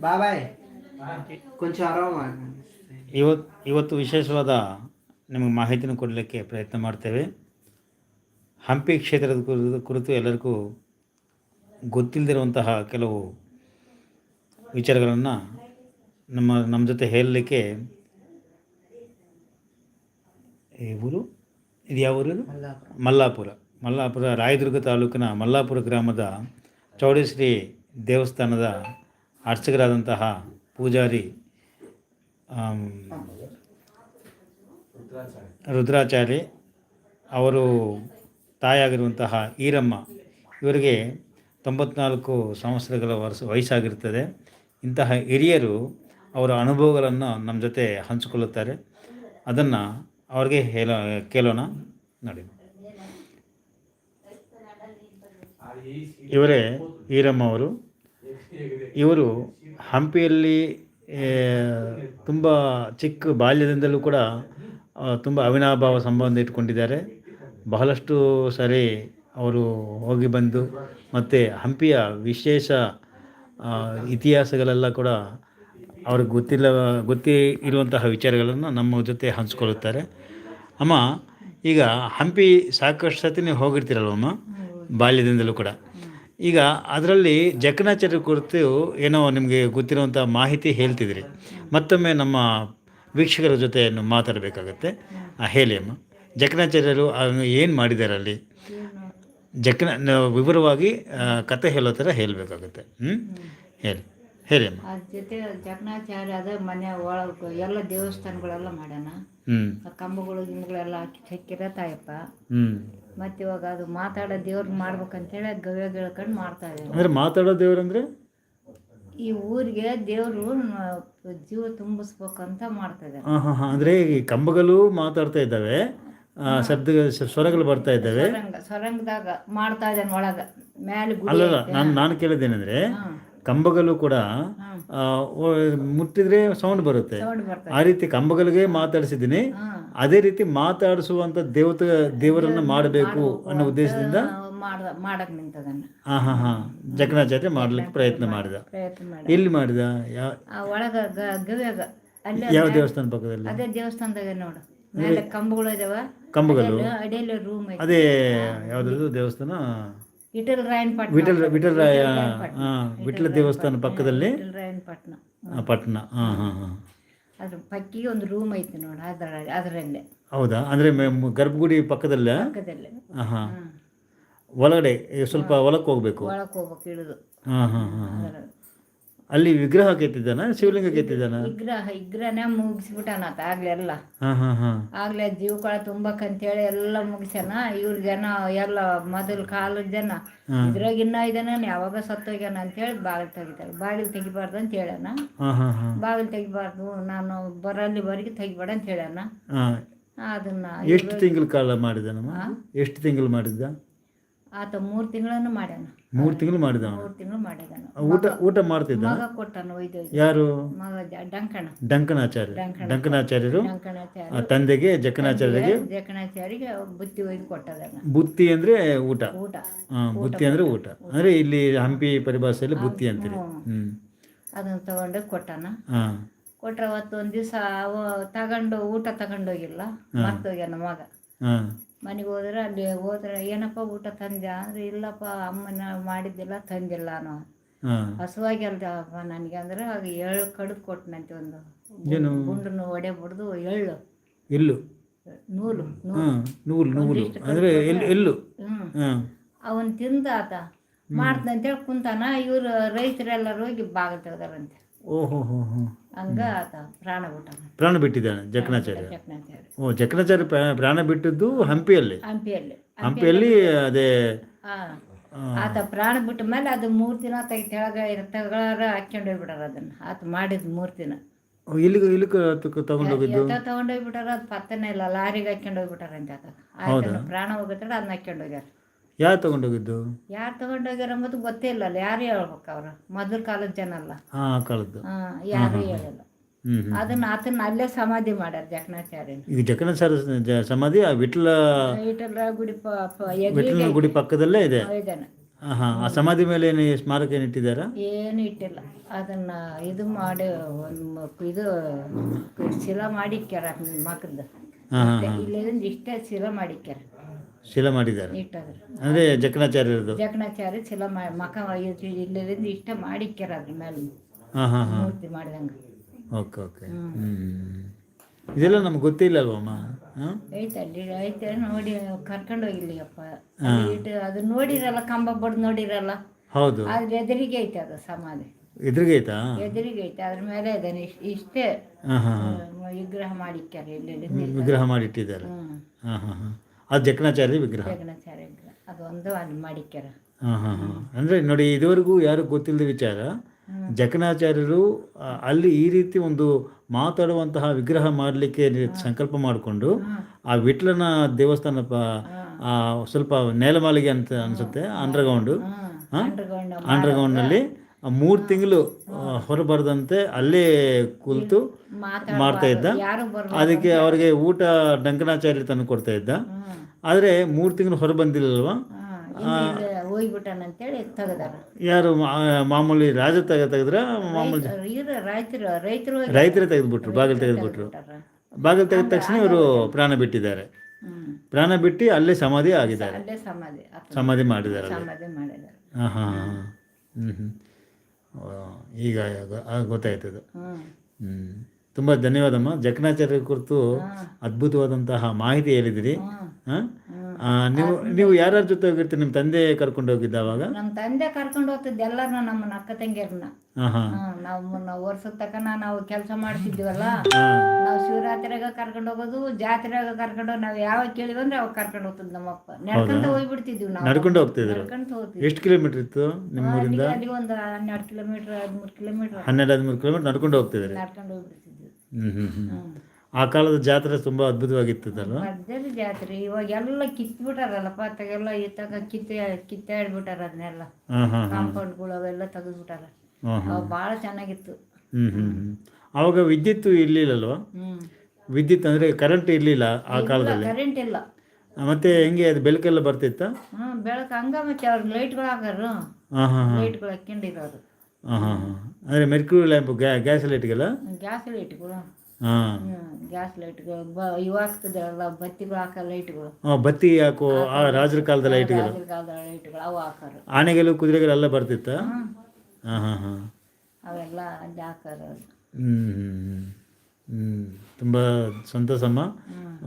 Bye-bye ಕೊಂಚ ಆರಾಮ. ಇವತ್ತು ಇವತ್ತು ವಿಶೇಷವಾದ ನಿಮಗೆ ಮಾಹಿತಿಯನ್ನು ಕೊಡಲಿಕ್ಕೆ ಪ್ರಯತ್ನ ಮಾಡ್ತೇವೆ. ಹಂಪಿ ಕ್ಷೇತ್ರದ ಕುರಿತು ಕುರಿತು ಎಲ್ಲರಿಗೂ ಗೊತ್ತಿಲ್ಲದಿರುವಂತಹ ಕೆಲವು ವಿಚಾರಗಳನ್ನು ನಮ್ಮ ನಮ್ಮ ಜೊತೆ ಹೇಳಲಿಕ್ಕೆ ಈ ಊರು? ಇದು ಯಾವ ಊರು ಮಲ್ಲಾಪುರ. ಮಲ್ಲಾಪುರ ರಾಯದುರ್ಗ ತಾಲೂಕಿನ ಮಲ್ಲಾಪುರ ಗ್ರಾಮದ ಚೌಡೇಶ್ವರಿ ದೇವಸ್ಥಾನದ ಅರ್ಚಕರಾದಂತಹ ಪೂಜಾರಿ ರುದ್ರಾಚಾರಿ ಅವರು ತಾಯಾಗಿರುವಂತಹ ಈರಮ್ಮ, ಇವರಿಗೆ ತೊಂಬತ್ನಾಲ್ಕು ಸಂವತ್ಸರಗಳ ವರ್ಷ ವಯಸ್ಸಾಗಿರ್ತದೆ. ಇಂತಹ ಹಿರಿಯರು ಅವರ ಅನುಭವಗಳನ್ನು ನಮ್ಮ ಜೊತೆ ಹಂಚಿಕೊಳ್ಳುತ್ತಾರೆ. ಅದನ್ನು ಅವ್ರಿಗೆ ಹೇಳ, ಕೇಳೋಣ. ನೋಡಿ. ಇವರೇ ಈರಮ್ಮ ಅವರು. ಇವರು ಹಂಪಿಯಲ್ಲಿ ತುಂಬ ಚಿಕ್ಕ ಬಾಲ್ಯದಿಂದಲೂ ಕೂಡ ತುಂಬ ಅವಿನಾಭಾವ ಸಂಬಂಧ ಇಟ್ಕೊಂಡಿದ್ದಾರೆ. ಬಹಳಷ್ಟು ಸರಿ ಅವರು ಹೋಗಿ ಬಂದು ಮತ್ತು ಹಂಪಿಯ ವಿಶೇಷ ಇತಿಹಾಸಗಳೆಲ್ಲ ಕೂಡ ಅವ್ರಿಗೆ ಗೊತ್ತಿಲ್ಲ ಗೊತ್ತೇ ಇರುವಂತಹ ವಿಚಾರಗಳನ್ನು ನಮ್ಮ ಜೊತೆ ಹಂಚಿಕೊಳ್ಳುತ್ತಾರೆ. ಅಮ್ಮ ಈಗ ಹಂಪಿ ಸಾಕಷ್ಟು ಸತಿ ನೀವು ಹೋಗಿರ್ತೀರಲ್ವಮ್ಮ ಬಾಲ್ಯದಿಂದಲೂ ಕೂಡ. ಈಗ ಅದರಲ್ಲಿ ಜಕಣಾಚಾರ್ಯ ಕುರಿತು ಏನೋ ನಿಮಗೆ ಗೊತ್ತಿರುವಂಥ ಮಾಹಿತಿ ಹೇಳ್ತಿದ್ರಿ ಮತ್ತೊಮ್ಮೆ ನಮ್ಮ ವೀಕ್ಷಕರ ಜೊತೆ ಮಾತಾಡಬೇಕಾಗತ್ತೆ. ಹೇಳಿ ಅಮ್ಮ. ಜಕಣಾಚಾರ್ಯರು ಏನು ಮಾಡಿದ್ದಾರೆ ಅಲ್ಲಿ ಜಕಣ ವಿವರವಾಗಿ ಕತೆ ಹೇಳೋ ಥರ ಹೇಳಬೇಕಾಗುತ್ತೆ. ಹ್ಞೂ ಹೇಳಿ. ಹೇಳಿ ಅಮ್ಮ. ಜೊತೆ ಜಕಣಾಚಾರ್ಯ ಅದ ಮನೆ ಒಳಗೆ ಎಲ್ಲ ದೇವಸ್ಥಾನಗಳೆಲ್ಲ ಮಾಡೋಣ. ಕಂಬಗಳು ಗಿಂಬಗಳೆಲ್ಲ ಹಾಕಿ ಚಕ್ಕಿರ ತಾಯಪ್ಪ. ಹ್ಞೂ ಮತ್ತೆ ಇವಾಗ ಅದು ಮಾತಾಡೋ ದೇವ್ರಿಗೆ ಮಾಡ್ಬೇಕಂತೇಳಿ ಅದು ಗವ್ಯ ಗೆಳ್ಕೊಂಡು ಮಾಡ್ತಾ ಇದ್ದಾರೆ. ಅಂದ್ರೆ ಮಾತಾಡೋ ದೇವ್ರಂದ್ರೆ ಈ ಊರಿಗೆ ದೇವರು ಜೀವ ತುಂಬಿಸ್ಬೇಕಂತ ಮಾಡ್ತಾ ಇದ್ದಾರೆ. ಹಾಂ ಹಾಂ ಹಾಂ. ಅಂದರೆ ಈ ಕಂಬಗಳು ಮಾತಾಡ್ತಾ ಇದ್ದಾವೆ. ಆ, ಶಬ್ದ ಸ್ವರಗಳು ಬರ್ತಾ ಇದ್ದಾವೆ. ಸೊರಂಗ ಸೊರಂಗದಾಗ ಮಾಡ್ತಾ ಇದ್ದಾನೆ ಒಳಗ. ಮ್ಯಾಲೆ ಗುಡಿ ಅಲ್ಲಲ್ಲ ನಾನು ನಾನು ಕೇಳಿದ್ದೇನೆಂದರೆ. ಕಂಬಗಳು ಕೂಡ ಮುಟ್ಟಿದ್ರೆ ಸೌಂಡ್ ಬರುತ್ತೆ. ಆ ರೀತಿ ಕಂಬಗಳಿಗೆ ಮಾತಾಡಿಸಿದ್ದೀನಿ. ಅದೇ ರೀತಿ ಮಾತಾಡಿಸುವಂತ ದೇವತ ದೇವರನ್ನ ಮಾಡಬೇಕು ಅನ್ನೋ ಉದ್ದೇಶದಿಂದ ಮಾಡ ಮಾಡಕ್ ನಿಂತದನ್ನ. ಹಾಂ ಹಾಂ ಹಾಂ. ಜಗನ್ನಾಚಾರ್ಯ ಮಾಡಲಿಕ್ಕೆ ಪ್ರಯತ್ನ ಮಾಡಿದ. ಎಲ್ಲಿ ಮಾಡಿದ? ಯಾವ ಒಳಗ ದೇವಸ್ಥಾನ ಪಕ್ಕದಲ್ಲಿ? ಅದೇ ದೇವಸ್ಥಾನದಾಗ ನೋಡು. ಮೇಲೆ ಕಂಬಗಳು ಕಂಬಗಳು ಅಡಿಯಲ್ಲಿ ರೂಮ್ ಐತಿ. ಅದೇ ಯಾವ್ದು ದೇವಸ್ಥಾನ? ಇಟಲ್ ರಾಯನ್ ಪಟ್ನ. ವಿಠಲ್ ರಾಯ ಹಾಂ ವಿಠಲ ದೇವಸ್ಥಾನ ಪಕ್ಕದಲ್ಲಿ? ಇಟಲ್ ರಾಯನ್ ಪಟ್ನ. ಪಟ್ಟಣ ಹಾಂ ಹಾಂ ಹಾಂ. ಅದ್ರ ಪಕ್ಕಿಗೆ ಒಂದು ರೂಮ್ ಐತಿ ನೋಡಿ ಅದರ ಅದರಲ್ಲೇ. ಹೌದಾ? ಅಂದರೆ ಗರ್ಭಗುಡಿ ಪಕ್ಕದಲ್ಲೇ? ಪಕ್ಕದಲ್ಲೇ. ಹಾಂ. ಒಳಗಡೆ ಸ್ವಲ್ಪ ಹೊಲಕ್ಕೆ ಹೋಗ್ಬೇಕು. ಒಳಕ್ಕೆ ಹೋಗ್ಬೇಕು ಇಳಿದು. ಹಾಂ ಹಾಂ ಹಾಂ ಅಲ್ಲಿ ವಿಗ್ರಹ ಕೆತ್ತಿದ್ದಾನ? ಶಿವಲಿಂಗ ಕೆತ್ತಿದ್ದಾನ? ವಿಗ್ರಹ ವಿಗ್ರಹನೇ ಮುಗಿಸ್ಬಿಟ್ಟಾನಾತ ಆಗ್ಲೆಲ್ಲ ಹಾ ಹಾ ಹಾ. ಆಗ್ಲೇ ಜೀವಕಳ ಎಲ್ಲ ಮುಗಿಸ್ಯಾನ. ಇವ್ರ ಜನ ಎಲ್ಲ ಮೊದಲು ಕಾಲದ ಜನ. ಇದ್ರಾಗ ಇನ್ನ ಇದಾನ ಯಾವಾಗ ಸತ್ತೋಗ್ಯಾನ ಅಂತೇಳಿ ಬಾಗಿಲು ತೆಗಿತಾರೆ. ಬಾಗಿಲು ತೆಗಿಬಾರ್ದು ಅಂತ ಹೇಳ್ಯಾನ. ಹಾ ಹಾ ಹಾ. ಬಾಗಿಲು ತೆಗಿಬಾರ್ದು ನಾನು ಬರಲ್ಲಿವರೆಗೆ ತೆಗಿಬೇಡ ಅಂತ ಹೇಳ್ಯಾನ. ಅದನ್ನ ಎಷ್ಟು ತಿಂಗಳ ಕಾಲ ಮಾಡಿದ ಎಷ್ಟು ತಿಂಗಳು ಮಾಡಿದ್ದ? ಆತ ಮೂರು ತಿಂಗಳನ್ನು ಮಾಡ್ಯಾನ. ಮೂರು ತಿಂಗಳು ಮಾಡಿದ. ಮೂರು ತಿಂಗಳು ಮಾಡಿದಾನ ಊಟ ಊಟ ಮಾಡ್ತಿದ್ದ ಮಗ ಕೊಟ್ಟಾನ ಒಯ್ದು ಯಾರು? ಮಗ ಜ- ಡಂಕಣ. ಡಂಕನಾಚಾರ್ಯ. ಡಂಕನಾಚಾರ್ಯರು ಡಂಕಣಾಚಾರ್ಯ ತಂದೆಗೆ ಜಕನಾಚಾರ್ಯರಿಗೆ ಜಕಣಾಚಾರಿಗೆ ಬುತ್ತಿ ಒಯ್ದು ಬುತ್ತಿ ಅಂದ್ರೆ ಊಟ? ಊಟ. ಬುತ್ತಿ ಅಂದ್ರೆ ಊಟ. ಅಂದ್ರೆ ಇಲ್ಲಿ ಹಂಪಿ ಪರಿಭಾಷೆಯಲ್ಲಿ ಬುತ್ತಿ ಅಂತೀರಿ. ಹ್ಮ್. ಅದನ್ನ ತಗೊಂಡು ಕೊಟ್ಟನ. ಹಾಂ ಕೊಟ್ರೆ ಅವತ್ತು ಒಂದು ದಿವಸ ಅವ ತಗೊಂಡು ಊಟ ತಗೊಂಡೋಗಿಲ್ಲ. ಮರ್ತೋಗ್ಯಾನ ಮಗ. ಹಾಂ ಮನೆಗೆ ಹೋದ್ರೆ ಅಲ್ಲಿ ಹೋದ್ರೆ ಏನಪ್ಪ ಊಟ ತಂದ್ಯಾ? ಅಂದ್ರೆ ಇಲ್ಲಪ್ಪ ಅಮ್ಮನ ಮಾಡಿದ್ದಿಲ್ಲ ತಂದಿಲ್ಲ ಅನ್ನೋ. ಹಸುವಾಗಿ ಅಲ್ದಪ್ಪ ನನಗೆ ಅಂದ್ರೆ ಆಗ ಎಳ್ಳು ಕಡ್ದು ಕೊಟ್ಟನಂತೆ ಒಂದು ಏನು? ಗುಂಡನ್ನು ಒಡೆ ಬಿಡ್ದು ಎಳ್ಳು. ಎಲ್ಲು ನೂಲು ನೂಲು. ನೂಲು ಅಂದರೆ ಅವನ್ ತಿಂದ ಆತ ಮಾಡ್ತಂತೇಳಿ ಕುಂತಾನ. ಇವ್ರು ರೈತರೆಲ್ಲರೂ ಹೋಗಿ ಬಾಗ ತೆಗ್ದಾರಂತೆ. ಓಹೋ ಹೋ ಹೋ. ಹಂಗ ಆತ ಪ್ರಾಣ ಬಿಟ್ಟಾನ ಪ್ರಾಣ ಬಿಟ್ಟಿದ್ದಾನೆ ಜಕಣಾಚಾರ್ಯ ಓ ಜಕಣಾಚಾರ್ಯ ಪ್ರಾ- ಪ್ರಾಣ ಬಿಟ್ಟಿದ್ದು ಹಂಪಿಯಲ್ಲಿ? ಹಂಪಿಯಲ್ಲಿ ಹಂಪಿಯಲ್ಲಿ. ಅದೇ ಆತ ಪ್ರಾಣ ಬಿಟ್ಟ ಮೇಲೆ ಅದು ಮೂರು ದಿನ ತೆಗಿ ತೆಳಗ ತೆಗಳಾರ ಹಾಕ್ಕೊಂಡು ಹೋಗ್ಬಿಟ್ಟಾರ ಅದನ್ನ. ಆತ ಮಾಡಿದ್ ಮೂರು ದಿನ. ಇಲ್ಲಿಗೆ ಇಲ್ಲಿಗೆ ತಗೊಂಡೋಗಿದ್ದು ಎತ್ತ ತಗೊಂಡು ಹೋಗ್ಬಿಟ್ಟಾರ ಅದು ಪತ್ತೆನೇ ಇಲ್ಲ ಲಾರಿಗೆ ಹಾಕ್ಕೊಂಡು ಹೋಗ್ಬಿಟ್ಟಾರಂತೆ ಆತ. ಆಯ್ತು ಪ್ರಾಣ ಹೋಗತ್ತಡ ಅದನ್ನ ಹಾಕ್ಕೊಂಡು ಹೋಗ್ಯಾರ. ಯಾರು ತಗೊಂಡೋಗಿದ್ದು ಯಾರು ತಗೊಂಡೋಗ್ಯಾರ ಅಂಬುದು ಗೊತ್ತೇ ಇಲ್ಲ ಅಲ್ಲ ಯಾರು ಹೇಳ್ಬೇಕು ಅವ್ರು. ಮೊದಲ ಕಾಲದ ಜನ ಅಲ್ಲ. ಹಾಂ ಕಾಲದ್ದು. ಯಾರು ಹೇಳಿಲ್ಲ. ಅದನ್ನ ಆತನ ಅಲ್ಲೇ ಸಮಾಧಿ ಮಾಡ್ಯಾರ ಜಕಣಾಚಾರ್ಯನ ಈಗ ಜಕಣಾಚಾರ್ಯ ಜ- ಸಮಾಧಿ ಆ ವಿಠಲ ಗುಡಿ ಪ ಪ- ಎದುರಿಗೆ ವಿಠಲನ ಗುಡಿ ಪಕ್ಕದಲ್ಲೇ ಇದೆ? ಇದಾನೆ ಹಾಂ ಆ ಸಮಾಧಿ ಮೇಲೆ ಏನು ಸ್ಮಾರಕ ಏನು ಇಟ್ಟಿದ್ದಾರಾ? ಏನು ಇಟ್ಟಿಲ್ಲ. ಅದನ್ನ ಇದು ಮಾಡಿ ಒಂದು ಇದು ಶಿಲ ಮಾಡಿಕ್ಯಾರ ಮಕ್ಕದ ಹಾಂ ಹಾಂ ಹಾಂ ಇಲ್ಲಿಂದ ಇಷ್ಟೇ ಶಿಲ ಮಾಡಿಕ್ಯಾರ. ಶಿಲ ಮಾಡಿದ್ದಾರೆ. ಇಟ್ಟದ್ರ. ಅಂದ್ರೆ ಜಕಣಾಚಾರ್ಯರದು ಜಕಣಾಚಾರ್ಯ ಶಿಲ ಮಾಡಿ ಮಕ ಇಲ್ಲಿಂದ ಇಷ್ಟ ಮಾಡಿಕ್ಯಾರ ಅದ್ರ ಮೇಲೆ. ಹಾಂ ಹಾಂ ಹಾಂ ಮೂರ್ತಿ ಮಾಡಿದಂಗೆ. ಓಕೆ ಓಕೆ ಇದೆಲ್ಲ ನಮ್ಗೆ ಗೊತ್ತಿಲ್ಲ ಅಲ್ವಮ್ಮ ಐತಲ್ಲಿ ಐತೆ ನೋಡಿ ಕರ್ಕೊಂಡು ಹೋಗಿಲ್ಲಿಯಪ್ಪ. ಇಟ್ಟು ಅದು ನೋಡಿರಲ್ಲ ಕಂಬ ಬಡ್ದು ನೋಡಿರಲ್ಲ. ಹೌದು. ಅದ್ರ ಎದುರಿಗೆ ಐತೆ ಅದು ಸಮಾಧಿ. ಎದುರಿಗೆ ಐತಾ ಎದುರಿಗೆ ಐತೆ ಅದ್ರ ಮೇಲೆ ಇದ್ದಾನೆ ಇಷ್ಟೇ ವಿಗ್ರಹ ಮಾಡಿಕ್ಯಾರ ಇಲ್ಲಿ ವಿಗ್ರಹ ಮಾಡಿಟ್ಟಿದ್ದಾರೆ. ಹ್ಮ್. ಹಾಂ ಹಾಂ ಹಾಂ. ಅದು ಜಕಣಾಚಾರ್ಯ ವಿಗ್ರಹ? ಜಗನ್ನಾಚಾರ್ಯ ವಿಗ್ರಹ. ಅದೊಂದು ಅಲ್ಲಿ ಮಾಡಿಕ್ಯಾರ. ಹಾಂ ಹಾಂ ಹಾಂ. ಅಂದರೆ ನೋಡಿ ಇದುವರೆಗೂ ಯಾರು ಗೊತ್ತಿಲ್ಲದ ವಿಚಾರ ಜಕಣಾಚಾರ್ಯರು ಅಲ್ಲಿ ಈ ರೀತಿ ಒಂದು ಮಾತಾಡುವಂತಹ ವಿಗ್ರಹ ಮಾಡಲಿಕ್ಕೆ ಸಂಕಲ್ಪ ಮಾಡಿಕೊಂಡು ಆ ವಿಟ್ಲನ ದೇವಸ್ಥಾನ ಸ್ವಲ್ಪ ನೇಲಮಾಲಿಗೆ ಅಂತ ಅನಿಸುತ್ತೆ ಅಂಡರ್ಗ್ರೌಂಡು. ಅಂಡರ್ಗ್ರೌಂಡ್ ಅಂಡರ್ಗ್ರೌಂಡ್ನಲ್ಲಿ ಮೂರು ತಿಂಗಳು ಹೊರಬಾರದಂತೆ ಅಲ್ಲೇ ಕುಳಿತು ಮಾಡ್ತಾ ಇದ್ದ. ಅದಕ್ಕೆ ಅವರಿಗೆ ಊಟ ಡಂಕನಾಚಾರ್ಯ ತಂದು ಕೊಡ್ತಾ ಇದ್ದ. ಆದರೆ ಮೂರು ತಿಂಗಳು ಹೊರ ಬಂದಿಲ್ಲಲ್ವಾ ಹೋಗ್ಬಿಟ್ಟಾನ ಅಂತೇಳಿ ತೆಗ್ದಾರ. ಯಾರು ಮಾಮೂಲಿ ರಾಜ ತೆಗ ತೆಗೆದ್ರ ಮಾಮೂಲಿ ರೈತರು ರೈತರು ರೈತರೇ ತೆಗೆದ್ಬಿಟ್ರು ಬಾಗಿಲು ತೆಗೆದ್ಬಿಟ್ರು. ಬಾಗಿಲು ತೆಗೆದ ತಕ್ಷಣ ಇವರು ಪ್ರಾಣ ಬಿಟ್ಟಿದ್ದಾರೆ. ಪ್ರಾಣ ಬಿಟ್ಟು ಅಲ್ಲೇ ಸಮಾಧಿ ಆಗಿದ್ದಾರೆ. ಅಲ್ಲೇ ಸಮಾಧಿ ಸಮಾಧಿ ಮಾಡಿದ್ದಾರೆ ಹಾಂ ಹಾಂ ಹಾಂ ಹ್ಞೂ ಹ್ಞೂ ಈಗ ಗೊತ್ತಾಯ್ತದು ಹ್ಮ್. ಹ್ಞೂ ತುಂಬ ಧನ್ಯವಾದಮ್ಮ. ಜಕಣಾಚಾರ್ಯ ಕುರಿತು ಅದ್ಭುತವಾದಂತಹ ಮಾಹಿತಿ ಹೇಳಿದಿರಿ. ಹ್ಮ್. ಹಾಂ ನೀವು ನೀವು ಯಾರ್ಯಾರ ಜೊತೆ ಹೋಗಿರ್ತೀರಿ? ನಿಮ್ಮ ತಂದೆ ಕರ್ಕೊಂಡು ಹೋಗಿದ್ದ ಅವಾಗ? ನಮ್ಮ ತಂದೆ ಕರ್ಕೊಂಡು ಹೋಗ್ತಿದ್ದ ಎಲ್ಲರನ್ನ ನಮ್ಮ ಅಕ್ಕ ತಂಗಿಯರನ್ನ ಹಾಂ. ಹಾಂ ನಾವು ನಾವು ವರ್ಷದ ತಕನ ನಾವು ಕೆಲಸ ಮಾಡ್ತಿದ್ವಲ್ಲ ನಾವು ಶಿವರಾತ್ರಿಯಾಗ ಕರ್ಕೊಂಡು ಹೋಗೋದು ಜಾತ್ರೆಯಾಗ ಕರ್ಕೊಂಡು ನಾವು ಯಾವಾಗ ಕೇಳಿವಂದ್ರೆ ಅವಾಗ ಕರ್ಕೊಂಡು ಹೋಗ್ತಿದ್ ನಮ್ಮಪ್ಪ ನಡ್ಕೊಂತ ಹೋಗ್ಬಿಡ್ತಿದ್ವಿ ನಾವು. ನಡ್ಕೊಂಡು ಹೋಗ್ತಿದ್ರು ನಡ್ಕೊಂತ ಹೋಗ್ತಿದ್ವಿ ಎಷ್ಟು ಕಿಲೋಮೀಟರ್ ಇತ್ತು ನಿಮ್ಮ ಊರಿಂದ? ಅಲ್ಲಿ ಒಂದು ಹನ್ನೆರಡು ಕಿಲೋಮೀಟರ್ ಹದಿಮೂರು ಕಿಲೋಮೀಟರ್. ಹನ್ನೆರಡು ಹದಿಮೂರು ಕಿಲೋಮೀಟರ್ ನಡ್ಕೊಂಡು ಹೋಗ್ತಿದ್ರಿ ನಡ್ಕೊಂಡು ಹೋಗ್ಬಿಡ್ತಿದ್ವಿ. ಹ್ಞೂ ಹ್ಞೂ ಹ್ಞೂ ಆ ಕಾಲದ ಜಾತ್ರೆ ತುಂಬಾ ಅದ್ಭುತವಾಗಿತ್ತದಲ್ವ? ಮಧ್ಯದ ಜಾತ್ರೆ ಇವಾಗ ಎಲ್ಲ ಕಿತ್ಬಿಟ್ಟಾರಲ್ಲಪ್ಪ ತೆಗೆಲ್ಲ ಇತ್ತಾಗ ಕಿತ್ತೆ ಕಿತ್ತಾಡ್ಬಿಟ್ಟಾರ ಅದನ್ನೆಲ್ಲ. ಕಾಂಪೌಂಡ್ಗಳು ಅವೆಲ್ಲ ತೆಗೆದ್ಬಿಟ್ಟಾರ. ಬಹಳ ಅವಾಗ ಭಾಳ ಚೆನ್ನಾಗಿತ್ತು. ಹ್ಮ್ ಹ್ಮ್ ಹ್ಮ್. ಅವಾಗ ವಿದ್ಯುತ್ ಇರ್ಲಿಲ್ಲಲ್ವಾ? ವಿದ್ಯುತ್ ಅಂದ್ರೆ ಕರೆಂಟ್ ಇರ್ಲಿಲ್ಲ ಆ ಕಾಲದಲ್ಲಿ? ಕರೆಂಟ್ ಇಲ್ಲ. ಮತ್ತೆ ಹೆಂಗೆ ಅದು ಬೆಳಕೆಲ್ಲ ಬರ್ತಿತ್ತ? ಬೆಳಕು ಹಂಗ ಮತ್ತೆ ಅವ್ರ ಲೈಟ್ಗಳು ಹಾಕಾರು. ಲೈಟ್ಗಳು ಹಾಕೊಂಡಿರೋರು ಹಾಂ. ಹಾಂ ಹಾಂ ಅಂದರೆ ಮೆರ್ಕ್ಯೂರಿ ಲ್ಯಾಂಪ್ ಗ್ಯಾಸ್ ಲೈಟ್ಗೆಲ್ಲ ಗ್ಯಾಸ್ ಲೈಟ್ಗಳು ಗ್ಯಾಸ್ ಲೈಟ್ಗಳು ಬ ಇವು ಹಾಕ್ತಿದ್ದಾರಲ್ಲ ಬತ್ತಿಗಳು ಹಾಕೋ ಲೈಟ್ಗಳು. ಬತ್ತಿ ಹಾಕೋ ಆ ರಾಜರ ಕಾಲದ ಲೈಟ್ಗಳು. ರಾಜರ ಕಾಲದ ಲೈಟ್ಗಳು ಅವು ಹಾಕೋರು. ಆನೆಗಳು ಕುದುರೆಗಳೆಲ್ಲ ಬರ್ತಿತ್ತಾ ಬರ್ತಿತ್ತ? ಹಾಂ. ಹಾಂ ಹಾಂ ಅವೆಲ್ಲ ಅಲ್ಲಿ ಹಾಕೋರು ಹ್ಞೂ ತುಂಬ ಸಂತೋಷಮ್ಮ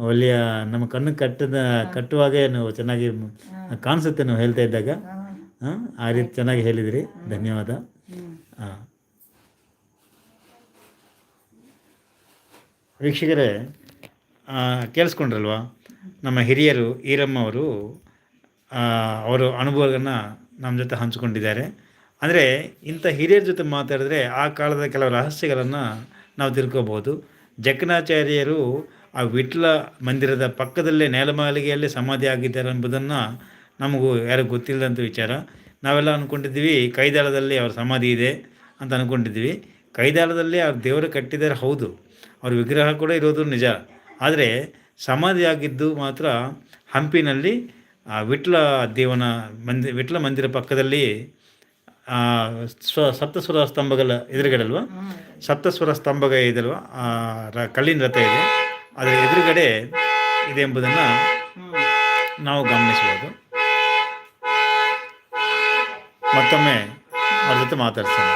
ಒಳ್ಳೆಯ ನಮ್ಮ ಕಣ್ಣು ಕಟ್ಟದ ಕಟ್ಟುವಾಗ ನೀವು ಚೆನ್ನಾಗಿ ಕಾಣಿಸುತ್ತೆ ನಾವು ಹೇಳ್ತಾ ಇದ್ದಾಗ. ಹಾಂ ಆ ರೀತಿ ಚೆನ್ನಾಗಿ ಹೇಳಿದಿರಿ. ಧನ್ಯವಾದ. ಹಾಂ. ವೀಕ್ಷಕರೇ ಕೇಳಿಸ್ಕೊಂಡ್ರಲ್ವಾ? ನಮ್ಮ ಹಿರಿಯರು ಈರಮ್ಮ ಅವರು ಅವರು ಅನುಭವವನ್ನು ನಮ್ಮ ಜೊತೆ ಹಂಚಿಕೊಂಡಿದ್ದಾರೆ. ಅಂದರೆ ಇಂಥ ಹಿರಿಯರ ಜೊತೆ ಮಾತಾಡಿದ್ರೆ ಆ ಕಾಲದ ಕೆಲವು ರಹಸ್ಯಗಳನ್ನು ನಾವು ತಿಳ್ಕೋಬೋದು. ಜಕ್ಕನಾಚಾರ್ಯರು ಆ ವಿಟ್ಲ ಮಂದಿರದ ಪಕ್ಕದಲ್ಲೇ ನೇಲಮಾಲಿಗೆಯಲ್ಲೇ ಸಮಾಧಿ ಆಗಿದ್ದಾರೆ ಎಂಬುದನ್ನು ನಮಗೂ ಯಾರಿಗೂ ಗೊತ್ತಿಲ್ಲದಂಥ ವಿಚಾರ. ನಾವೆಲ್ಲ ಅಂದ್ಕೊಂಡಿದ್ದೀವಿ ಕೈದಾಳದಲ್ಲಿ ಅವ್ರ ಸಮಾಧಿ ಇದೆ ಅಂತ ಅಂದ್ಕೊಂಡಿದ್ದೀವಿ ಕೈದಾಳದಲ್ಲಿ ಅವ್ರ ದೇವರು ಕಟ್ಟಿದ್ದಾರೆ, ಹೌದು. ಅವ್ರ ವಿಗ್ರಹ ಕೂಡ ಇರೋದು ನಿಜ. ಆದರೆ ಸಮಾಧಿ ಆಗಿದ್ದು ಮಾತ್ರ ಹಂಪಿನಲ್ಲಿ ಆ ವಿಟ್ಲ ದೇವನ ಮಂದಿ ವಿಟ್ಲ ಮಂದಿರ ಪಕ್ಕದಲ್ಲಿ ಆ, ಸ್ವ ಸಪ್ತಸ್ವರ ಸ್ತಂಭಗಳ ಎದುರುಗಡೆ ಅಲ್ವಾ ಸಪ್ತಸ್ವರ ಸ್ತಂಭಗ ಇದಲ್ವ? ಕಲ್ಲಿನ ರಥ ಇದೆ. ಅದರ ಎದುರುಗಡೆ ಇದೆ ಎಂಬುದನ್ನು ನಾವು ಗಮನಿಸಬಹುದು. ಮತ್ತೊಮ್ಮೆ ಅವ್ರ ಜೊತೆ ಮಾತಾಡ್ಸೋಣ.